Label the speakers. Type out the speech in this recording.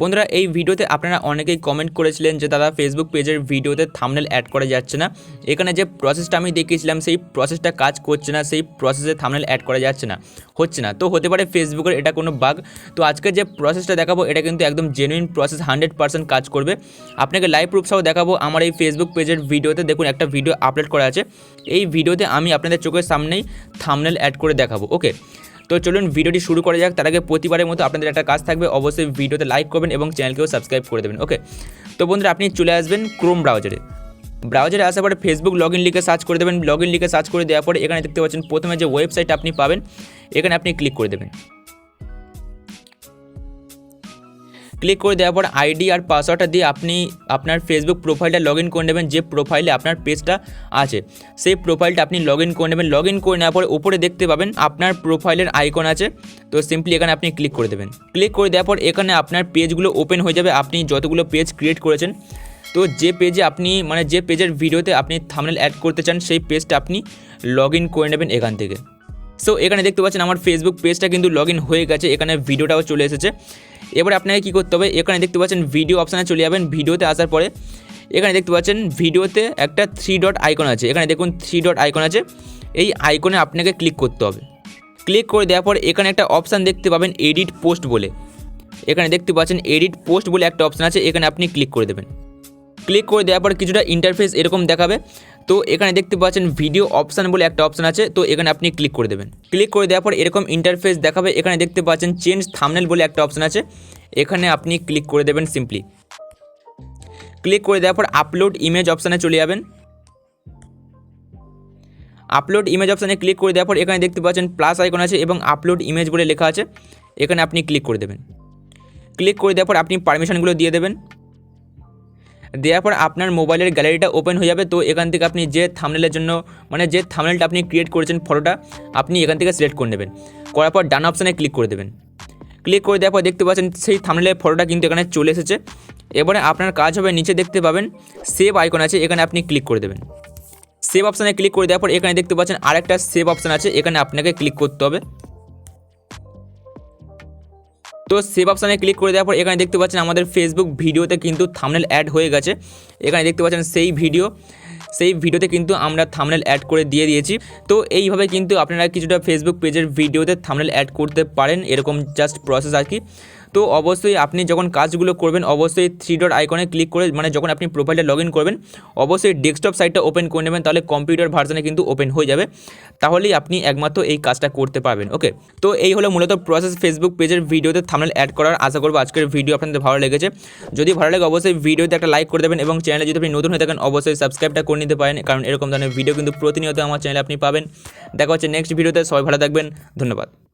Speaker 1: বন্ধুরা, এই ভিডিওতে আপনারা অনেকেই কমেন্ট করেছিলেন যে, দাদা ফেসবুক পেজের ভিডিওতে থামনেল অ্যাড করা যাচ্ছে না। এখানে যে প্রসেসটা আমি দেখিয়েছিলাম, সেই প্রসেসটা কাজ করছে না, সেই প্রসেসে থামনেল অ্যাড করা যাচ্ছে না, হচ্ছে না। তো হতে পারে ফেসবুকের এটা কোনো বাগ তো আজকে যে প্রসেসটা দেখাবো, এটা কিন্তু একদম জেনুইন প্রসেস হান্ড্রেড পার্সেন্ট কাজ করবে। আপনাকে লাইভ প্রুফ দেখাবো আমার এই ফেসবুক পেজের ভিডিওতে। দেখুন, একটা ভিডিও আপলোড করা আছে। এই ভিডিওতে আমি আপনাদের চোখের সামনেই থামনেল অ্যাড করে দেখাবো ওকে তো চলুন ভিডিওটি শুরু করা যাক। তার আগে প্রতিবারের মতো আপনাদের একটা কাজ থাকবে, অবশ্যই ভিডিওতে লাইক করবেন এবং চ্যানেলকেও সাবস্ক্রাইব করে দেবেন, ওকে? তো বন্ধুরা, আপনি চলে আসবেন ক্রোম ব্রাউজারে ব্রাউজারে আসার পরে ফেসবুক লগ ইন লিখে সার্চ করে দেবেন। লগ ইন লিখে সার্চ করে দেওয়ার পরে এখানে দেখতে পাচ্ছেন, প্রথমে যে ওয়েবসাইট আপনি পাবেন, এখানে আপনি ক্লিক করে দেবেন। ক্লিক করে দেওয়ার পর আইডি আর পাসওয়ার্ডটা দিয়ে আপনি আপনার ফেসবুক প্রোফাইলটা লগ ইন করে নেবেন, যে প্রোফাইলে আপনার পেজটা আছে। সেই প্রোফাইলটা আপনি লগ ইন করে নেবেন। লগ ইন করে নেওয়ার পর উপরে দেখতে পাবেন আপনার প্রোফাইলের আইকন আছে। তো সিম্পলি এখানে আপনি ক্লিক করে দেবেন। ক্লিক করে দেওয়ার পর এখানে আপনার পেজগুলো ওপেন হয়ে যাবে। আপনি যতগুলো পেজ ক্রিয়েট করেছেন, তো যে পেজে আপনি মানে যে পেজের ভিডিওতে আপনি থামনেল অ্যাড করতে চান, সেই পেজটা আপনি লগ ইন করে নেবেন এখান থেকে। সো এখানে দেখতে পাচ্ছেন আমার ফেসবুক পেজটা কিন্তু লগ হয়ে গেছে। এখানে ভিডিওটাও চলে এসেছে। এবারে আপনাকে কী করতে হবে? এখানে দেখতে পাচ্ছেন ভিডিও অপশানে চলে যাবেন। ভিডিওতে আসার পরে এখানে দেখতে পাচ্ছেন ভিডিওতে একটা থ্রি ডট আইকন আছে। এখানে দেখুন থ্রি ডট আইকন আছে। এই আইকনে আপনাকে ক্লিক করতে হবে। ক্লিক করে দেওয়ার পর এখানে একটা অপশান দেখতে পাবেন এডিট পোস্ট বলে। এখানে দেখতে পাচ্ছেন এডিট পোস্ট বলে একটা অপশান আছে। এখানে আপনি ক্লিক করে দেবেন। ক্লিক করে দেওয়ার পর কিছুটা ইন্টারফেস এরকম দেখাবে। তো এখানে দেখতে পাচ্ছেন ভিডিও অপশান বলে একটা অপশান আছে, তো এখানে আপনি ক্লিক করে দেবেন। ক্লিক করে দেওয়ার পর এরকম ইন্টারফেস দেখাবে, এখানে দেখতে পাচ্ছেন চেঞ্জ থামনেল বলে একটা অপশান আছে, এখানে আপনি ক্লিক করে দেবেন সিম্পলি ক্লিক করে দেওয়ার পর আপলোড ইমেজ অপশানে চলে যাবেন। আপলোড ইমেজ অপশানে ক্লিক করে দেওয়ার পর এখানে দেখতে পাচ্ছেন প্লাস আইকন আছে এবং আপলোড ইমেজ বলে লেখা আছে, এখানে আপনি ক্লিক করে দেবেন। ক্লিক করে দেওয়ার পর আপনি পারমিশনগুলো দিয়ে দেবেন। দেওয়ার পর আপনার মোবাইলের গ্যালারিটা ওপেন হয়ে যাবে। তো এখান থেকে আপনি যে থামনেলের জন্য মানে যে থামনেলটা আপনি ক্রিয়েট করেছেন ফটোটা আপনি এখান থেকে সিলেক্ট করে নেবেন। করার পর ডান অপশানে ক্লিক করে দেবেন। ক্লিক করে দেওয়ার পর দেখতে পাচ্ছেন সেই থামনেলের ফটোটা কিন্তু এখানে চলে এসেছে। এবারে আপনার কাজ হবে নিচে দেখতে পাবেন সেভ আইকন আছে, এখানে আপনি ক্লিক করে দেবেন। সেভ অপশানে ক্লিক করে দেওয়ার পর এখানে দেখতে পাচ্ছেন আরেকটা সেভ অপশান আছে, এখানে আপনাকে ক্লিক করতে হবে। তো সেভ অপশানে ক্লিক করে দেওয়ার পর এখানে দেখতে পাচ্ছেন আমাদের ফেসবুক ভিডিওতে কিন্তু থামনেল অ্যাড হয়ে গেছে। এখানে দেখতে পাচ্ছেন সেই ভিডিও সেই ভিডিওতে কিন্তু আমরা থামনেল অ্যাড করে দিয়ে দিয়েছি। তো এইভাবে কিন্তু আপনারা কিছুটা ফেসবুক পেজের ভিডিওতে থামনেল অ্যাড করতে পারেন, এরকম জাস্ট প্রসেস আর কি। তো অবশ্যই আপনি যখন কাজগুলো করবেন, অবশ্যই থ্রি ডট আইকনে ক্লিক করে মানে যখন আপনি প্রোফাইলটা লগ করবেন, অবশ্যই ডেস্কটপ সাইটটা ওপেন করে নেবেন, তাহলে কম্পিউটার ভার্সনে কিন্তু ওপেন হয়ে যাবে। তাহলেই আপনি একমাত্র এই কাজটা করতে পারবেন ওকে তো এই হলো মূলত প্রসেস ফেসবুক পেজের ভিডিওতে থামনেল অ্যাড করার। আশা করব আজকের ভিডিও আপনাদের ভালো লেগেছে। যদি ভালো লাগে, অবশ্যই ভিডিওতে একটা লাইক করে দেবেন এবং চ্যানেলে যদি আপনি নতুন হয়ে থাকেন, অবশ্যই সাবস্ক্রাইবটা করে নিতে পারেন, কারণ এরকম ধরনের ভিডিও কিন্তু প্রতিনিয়ত আমার চ্যানেলে আপনি পাবেন। দেখা হচ্ছে নেক্সট ভিডিওতে সবাই ভালো থাকবেন, ধন্যবাদ।